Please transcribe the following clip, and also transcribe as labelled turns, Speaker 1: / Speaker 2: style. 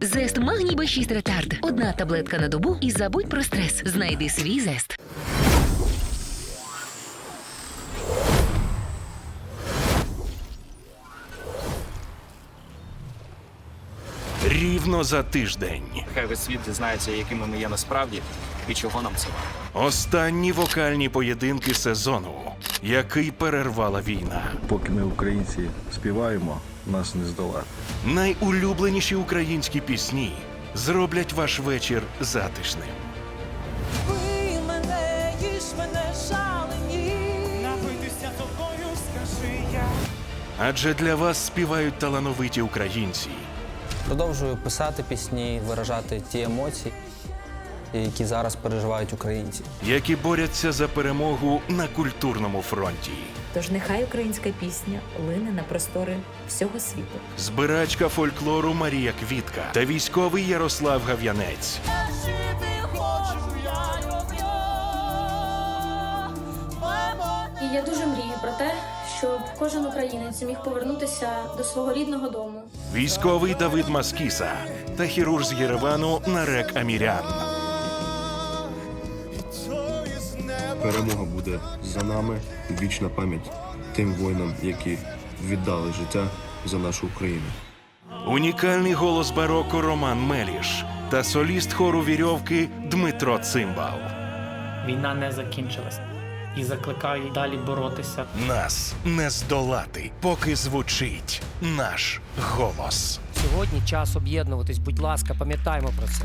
Speaker 1: Зест Магній Б6 Ретард. Одна таблетка на добу і забудь про стрес. Знайди свій зест.
Speaker 2: Рівно за тиждень.
Speaker 3: Хай весь світ дізнається, якими ми є насправді і чого нам це варто.
Speaker 2: Останні вокальні поєдинки сезону, який перервала війна.
Speaker 4: Поки ми українці співаємо, нас не здолати.
Speaker 2: Найулюбленіші українські пісні зроблять ваш вечір затишним.
Speaker 5: Ви мене, їж мене шалені.
Speaker 6: Напитися тобою, скажи я.
Speaker 2: Адже для вас співають талановиті українці,
Speaker 7: Продовжую писати пісні, виражати ті емоції, які зараз переживають українці.
Speaker 2: які борються за перемогу на культурному фронті.
Speaker 8: Тож нехай українська пісня лине на простори всього світу.
Speaker 2: Збирачка фольклору Марія Квітка та військовий Ярослав Гав'янець.
Speaker 9: І я дуже мрію про те, щоб кожен українець зміг повернутися до свого рідного дому.
Speaker 2: Військовий Давид Маскіса та хірург з Єревану Нарек Амірян.
Speaker 10: Перемога буде за нами. Вічна пам'ять тим воїнам, які віддали життя за нашу Україну.
Speaker 2: Унікальний голос бароко Роман Меліш та соліст хору вірьовки Дмитро Цимбал.
Speaker 6: Війна не закінчилась. І закликаю далі боротися.
Speaker 2: Нас не здолати, поки звучить наш голос.
Speaker 11: Сьогодні час об'єднуватись. Будь ласка, пам'ятаємо про це.